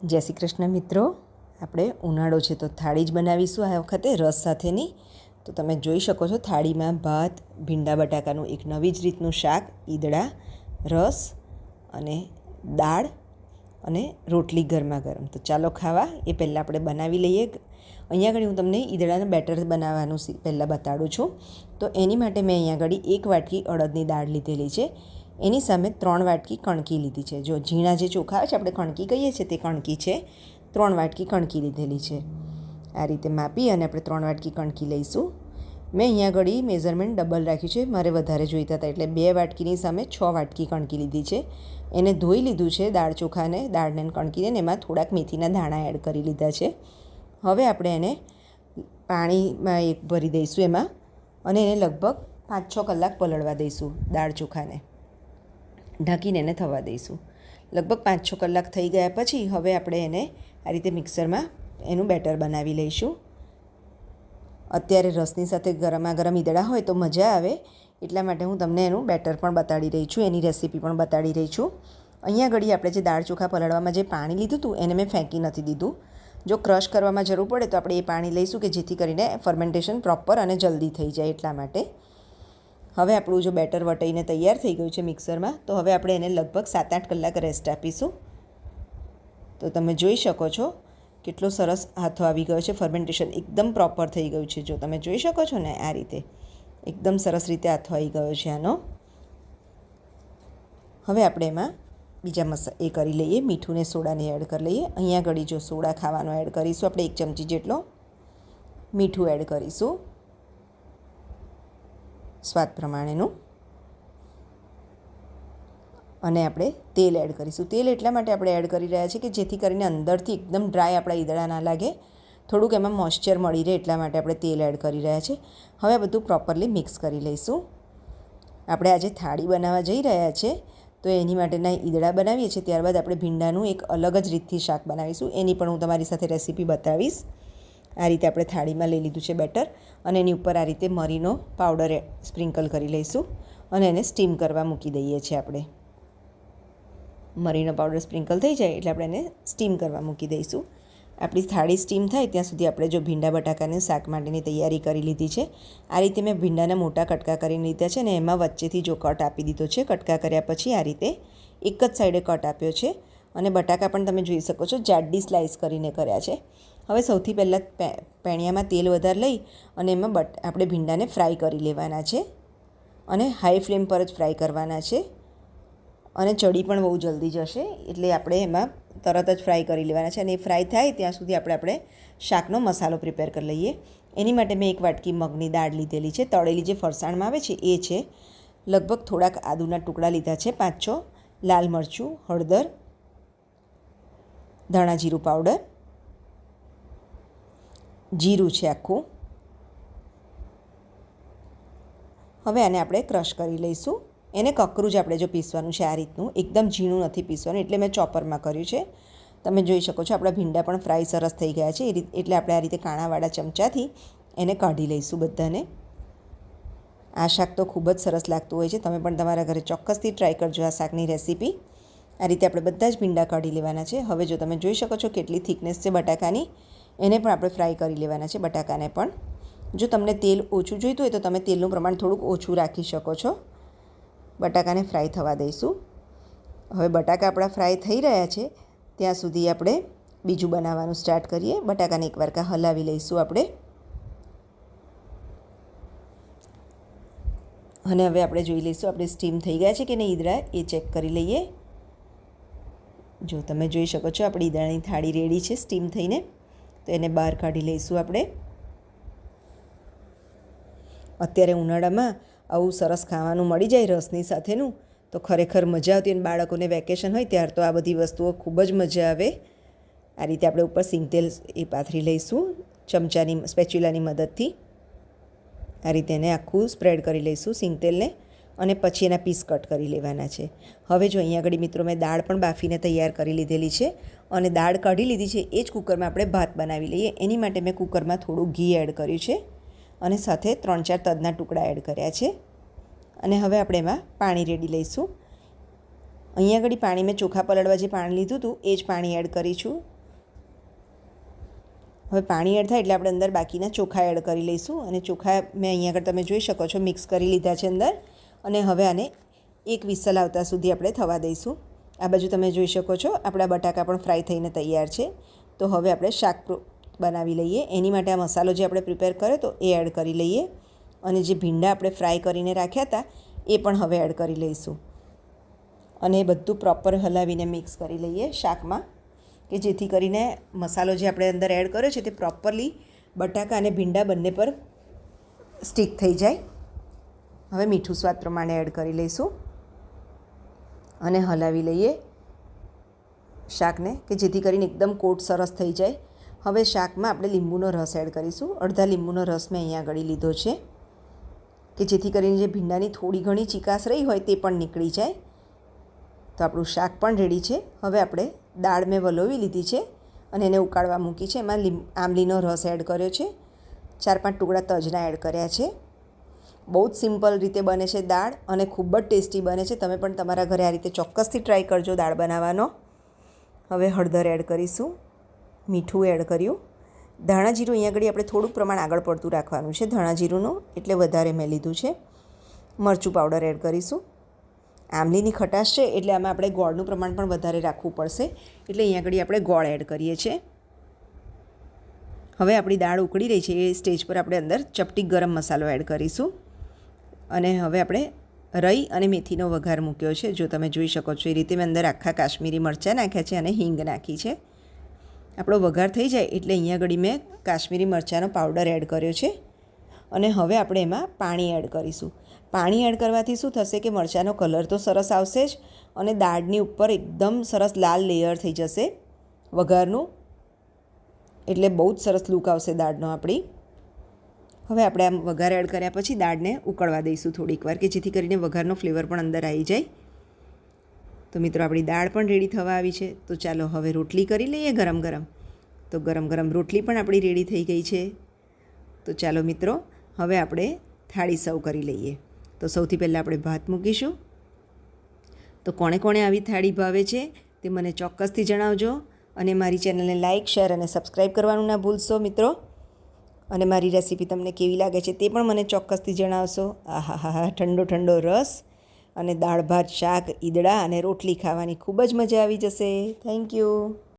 જય શ્રી કૃષ્ણ મિત્રો. આપણે ઉનાળો છે તો થાળી જ બનાવીશું આ વખતે રસ સાથેની. તો તમે જોઈ શકો છો થાળીમાં ભાત, ભીંડા બટાકાનું એક નવી જ રીતનું શાક, ઈદડા, રસ અને દાળ અને રોટલી ગરમા ગરમ તો ચાલો ખાવા, એ પહેલાં આપણે બનાવી લઈએ. અહીંયા આગળ હું તમને ઈદડાનું બેટર બનાવવાનું પહેલાં બતાડું છું. તો એની માટે મેં અહીંયા આગળ એક વાટકી અડદની દાળ લીધેલી છે. એની સામે ત્રણ વાટકી કણકી લીધી છે. જો ઝીણા જે ચોખા છે, આપણે કણકી કહીએ છીએ, તે કણકી છે. ત્રણ વાટકી કણકી લીધેલી છે. આ રીતે માપી અને આપણે ત્રણ વાટકી કણકી લઈશું. મેં અહીંયા આગળ મેઝરમેન્ટ ડબલ રાખ્યું છે. મારે વધારે જોઈતા હતા, એટલે બે વાટકીની સામે છ વાટકી કણકી લીધી છે. એને ધોઈ લીધું છે દાળ ચોખાને, દાળને કણકીને એમાં થોડાક મેથીના દાણા એડ કરી લીધા છે. હવે આપણે એને પાણીમાં એક ભરી દઈશું એમાં અને એને લગભગ પાંચ છ કલાક પલળવા દઈશું દાળ ચોખાને. ઢાંકીને એને થવા દઈશું. લગભગ પાંચ છ કલાક થઈ ગયા પછી હવે આપણે એને આ રીતે મિક્સરમાં એનું બેટર બનાવી લઈશું. અત્યારે રસની સાથે ગરમા ગરમ ઈદડા હોય તો મજા આવે, એટલા માટે હું તમને એનું બેટર પણ બતાડી રહી છું, એની રેસીપી પણ બતાડી રહી છું. અહીંયા ઘડી આપણે જે દાળ ચોખા પલાળવામાં જે પાણી લીધું હતું એને મેં ફેંકી નથી દીધું. જો ક્રશ કરવામાં જરૂર પડે તો આપણે એ પાણી લઈશું કે જેથી કરીને ફર્મેન્ટેશન પ્રોપર અને જલ્દી થઈ જાય એટલા માટે. હવે આપણું જો બેટર વટાઈને તૈયાર થઈ ગયું છે મિક્સરમાં, તો હવે આપણે એને લગભગ સાત આઠ કલાક રેસ્ટ આપીશું. તો તમે જોઈ શકો છો કેટલો સરસ હાથો આવી ગયો છે. ફર્મેન્ટેશન એકદમ પ્રોપર થઈ ગયું છે. જો તમે જોઈ શકો છો ને આ રીતે, એકદમ સરસ રીતે હાથો આવી ગયો છે આનો. હવે આપણે એમાં બીજા મસા, એ કરી લઈએ, મીઠું ને સોડાને એડ કરી લઈએ. અહીંયા ઘડી જો સોડા ખાવાનો એડ કરીશું, આપણે એક ચમચી જેટલો મીઠું એડ કરીશું. સ્વાદ પ્રમાણેનું. અને આપણે તેલ એડ કરીશું. તેલ એટલા માટે આપણે એડ કરી રહ્યા છીએ કે જેથી કરીને અંદરથી એકદમ ડ્રાય આપણા ઈદળા ના લાગે. થોડુંક એમાં મોઇશ્ચર મળી રહે એટલા માટે આપણે તેલ એડ કરી રહ્યા છીએ. હવે બધું પ્રોપરલી મિક્સ કરી લઈશું. આપણે આજે થાળી બનાવવા જઈ રહ્યા છે. તો એની માટેના ઈદળા બનાવીએ છીએ. ત્યારબાદ આપણે ભીંડાનું એક અલગ જ રીતથી શાક બનાવીશું. એની પણ હું તમારી સાથે રેસીપી બતાવીશ. આ રીતે આપણે થાળીમાં લઈ લીધું છે બેટર અને એની ઉપર આ રીતે મરીનો પાવડર સ્પ્રિંકલ કરી લઈશું અને એને સ્ટીમ કરવા મૂકી દઈએ છીએ આપણે. મરીનો પાવડર સ્પ્રિંકલ થઈ જાય એટલે આપણે એને સ્ટીમ કરવા મૂકી દઈશું. આપણી થાળી સ્ટીમ થાય ત્યાં સુધી આપણે જો ભીંડા બટાકાને શાક માટેની તૈયારી કરી લીધી છે, આ રીતે મેં ભીંડાના મોટા કટકા કરીને લીધા છે ને એમાં વચ્ચેથી જો કટ આપી દીધો છે, કટકા કર્યા પછી આ રીતે એક જ સાઈડે કટ આપ્યો છે અને બટાકા પણ તમે જોઈ શકો છો જાડી સ્લાઇસ કરીને કર્યા છે. હવે સૌથી પહેલાં પેણિયામાં તેલ વધારે લઈ અને એમાં બટ, આપણે ભીંડાને ફ્રાય કરી લેવાના છે. અને હાઈ ફ્લેમ પર જ ફ્રાય કરવાના છે. અને ચડી પણ બહુ જલ્દી જશે, એટલે આપણે એમાં તરત જ ફ્રાય કરી લેવાના છે. અને એ ફ્રાય થાય ત્યાં સુધી આપણે આપણે શાકનો મસાલો પ્રિપેર કરી લઈએ. એની માટે મેં એક વાટકી મગની દાળ લીધેલી છે. તળેલી જે ફરસાણમાં આવે છે, એ છે. લગભગ થોડાક આદુના ટુકડા લીધા છે, પાંચ છ. લાલ મરચું, હળદર, ધાણા જીરું પાવડર જીરું છે આખું. હવે આને આપણે ક્રશ કરી લઈશું. એને કકરું જ આપણે જો પીસવાનું છે આ રીતનું. એકદમ ઝીણું નથી પીસવાનું, એટલે મેં ચોપરમાં કર્યું છે. તમે જોઈ શકો છો આપણા ભીંડા પણ ફ્રાય સરસ થઈ ગયા છે. એટલે આપણે આ રીતે કાણાવાળા ચમચાથી એને કાઢી લઈશું બધાને. આ શાક તો ખૂબ જ સરસ લાગતું હોય છે. તમે પણ તમારા ઘરે ચોક્કસથી ટ્રાય કરજો આ શાકની રેસીપી આ રીતે આપણે બધા જ ભીંડા કાઢી લેવાના છે. હવે જો તમે જોઈ શકો છો કેટલી થિકનેસ છે બટાકાની. એને પણ આપણે ફ્રાય કરી લેવાના છે બટાકાને પણ. જો તમને તેલ ઓછું જોઈતું હોય તો તમે તેલનું પ્રમાણ થોડુંક ઓછું રાખી શકો છો. બટાકાને ફ્રાય થવા દઈશું. હવે બટાકા આપણા ફ્રાય થઈ રહ્યા છે. ત્યાં સુધી આપણે બીજું બનાવવાનું સ્ટાર્ટ કરીએ. બટાકાને એક વારકા હલાવી લઈશું આપણે. અને હવે આપણે જોઈ લઈશું આપણે સ્ટીમ થઈ ગયા છે કે નહીં ઈદડા એ ચેક કરી લઈએ. જો તમે જોઈ શકો છો, આપણી ઈદડાની થાળી રેડી છે સ્ટીમ થઈને. તો એને બહાર કાઢી લઈશું આપણે. અત્યારે ઉનાળામાં આવું સરસ ખાવાનું મળી જાય રસની સાથેનું, તો ખરેખર મજા આવતી અને બાળકોને વેકેશન હોય ત્યાર તો આ બધી વસ્તુઓ ખૂબ જ મજા આવે. આ રીતે આપણે ઉપર સિંગતેલ એ પાથરી લઈશું, ચમચાની, સ્પેચ્યુલાની મદદથી. આ રીતે એને આખું સ્પ્રેડ કરી લઈશું સિંગતેલને. અને પછી એના પીસ કટ કરી લેવાના છે. હવે જો અહીંયા આગળ મિત્રો મેં દાળ પણ બાફીને તૈયાર કરી લીધેલી છે અને દાળ કાઢી લીધી છે એ જ કુકરમાં આપણે ભાત બનાવી લઈએ. એની માટે મેં કુકરમાં થોડું ઘી એડ કર્યું છે અને સાથે ત્રણ ચાર તદના ટુકડા એડ કર્યા છે. અને હવે આપણે એમાં પાણી રેડી લઈશું. અહીંયા આગળ પાણી મેં ચોખા પલળવા જે પાણી લીધું હતું એ જ પાણી એડ કરીશું હવે પાણી એડ થાય એટલે આપણે અંદર બાકીના ચોખા એડ કરી લઈશું અને ચોખા મેં અહીંયા આગળ તમે જોઈ શકો છો મિક્સ કરી લીધા છે અંદર. અને હવે આને એક વિસલ આવતા સુધી આપણે થવા દઈશું. આ બાજુ તમે જોઈ શકો છો, આપણા બટાકા પણ ફ્રાય થઈને તૈયાર છે. તો હવે આપણે શાક બનાવી લઈએ. એની માટે આ મસાલો જે આપણે પ્રિપેર કર્યો તો એ એડ કરી લઈએ. અને જે ભીંડા આપણે ફ્રાય કરીને રાખ્યા હતા, એ પણ હવે એડ કરી લઈશું. અને એ બધું પ્રોપર હલાવીને મિક્સ કરી લઈએ શાકમાં, કે જેથી કરીને મસાલો જે આપણે અંદર એડ કર્યો છે તે પ્રોપરલી બટાકા અને ભીંડા બંને પર સ્ટીક થઈ જાય. હવે મીઠું સ્વાદ પ્રમાણે એડ કરી લઈશું. અને હલાવી લઈએ શાકને, કે જેથી કરીને એકદમ કોટ સરસ થઈ જાય. હવે શાકમાં આપણે લીંબુનો રસ એડ કરીશું. અડધા લીંબુનો રસ મેં અહીંયા આગળ લીધો છે, કે જેથી કરીને જે ભીંડાની થોડી ઘણી ચિકાસ રહી હોય તે પણ નીકળી જાય. તો આપણું શાક પણ રેડી છે. હવે આપણે દાળ મેં વલોવી લીધી છે અને એને ઉકાળવા મૂકી છે. એમાં લીમ આંબલીનો રસ એડ કર્યો છે. ચાર પાંચ ટુકડા તજના એડ કર્યા છે. બહુ જ સિમ્પલ રીતે બને છે દાળ અને ખૂબ જ ટેસ્ટી બને છે. તમે પણ તમારા ઘરે આ રીતે ચોક્કસથી ટ્રાય કરજો દાળ બનાવવાનો. હવે હળદર એડ કરીશું, મીઠું એડ કર્યું. ધાણા જીરું અહીંયા આગળ આપણે થોડુંક પ્રમાણ આગળ પડતું રાખવાનું છે ધાણા જીરુંનું, એટલે વધારે મેં લીધું છે. મરચું પાવડર એડ કરીશું. આંબલીની ખટાશ છે, એટલે આમાં આપણે ગોળનું પ્રમાણ પણ વધારે રાખવું પડશે. એટલે અહીંયા આગળ આપણે ગોળ એડ કરીએ છીએ. હવે આપણી દાળ ઉકળી રહી છે, એ સ્ટેજ પર આપણે અંદર ચપટી ગરમ મસાલો એડ કરીશું. અને હવે આપણે રઈ અને મેથીનો વઘાર મૂક્યો છે. જો તમે જોઈ શકો છો, એ રીતે મેં અંદર આખા કાશ્મીરી મરચાં નાખ્યા છે અને હિંગ નાખી છે. આપણો વઘાર થઈ જાય એટલે અહીંયા આગળ મેં કાશ્મીરી મરચાંનો પાવડર એડ કર્યો છે. અને હવે આપણે એમાં પાણી એડ કરીશું. પાણી એડ કરવાથી શું થશે કે મરચાંનો કલર તો સરસ આવશે જ અને દાળની ઉપર એકદમ સરસ લાલ લેયર થઈ જશે વઘારનું. એટલે બહુ જ સરસ લુક આવશે દાળનો આપણી. હવે આપણે આમ વઘાર એડ કર્યા પછી દાળને ઉકળવા દઈશું થોડીક વાર કે જેથી કરીને વઘારનો ફ્લેવર પણ અંદર આવી જાય. તો મિત્રો, આપણી દાળ પણ રેડી થવા આવી છે. તો ચાલો હવે રોટલી કરી લઈએ ગરમ ગરમ. તો ગરમ ગરમ રોટલી પણ આપણી રેડી થઈ ગઈ છે. તો ચાલો મિત્રો, હવે આપણે થાળી સર્વ કરી લઈએ. તો સૌથી પહેલાં આપણે ભાત મૂકીશું. તો કોણે કોણે આવી થાળી ભાવે છે તે મને ચોક્કસથી જણાવજો. અને મારી ચેનલને લાઇક શેર અને સબસ્ક્રાઈબ કરવાનું ના ભૂલશો મિત્રો. અને મારી રેસીપી તમને કેવી લાગે છે તે પણ મને ચોક્કસથી જણાવશો. આહા, હા ઠંડો ઠંડો રસ અને દાળ, ભાત, શાક, ઈદડા અને રોટલી ખાવાની ખૂબ જ મજા આવી જશે. Thank you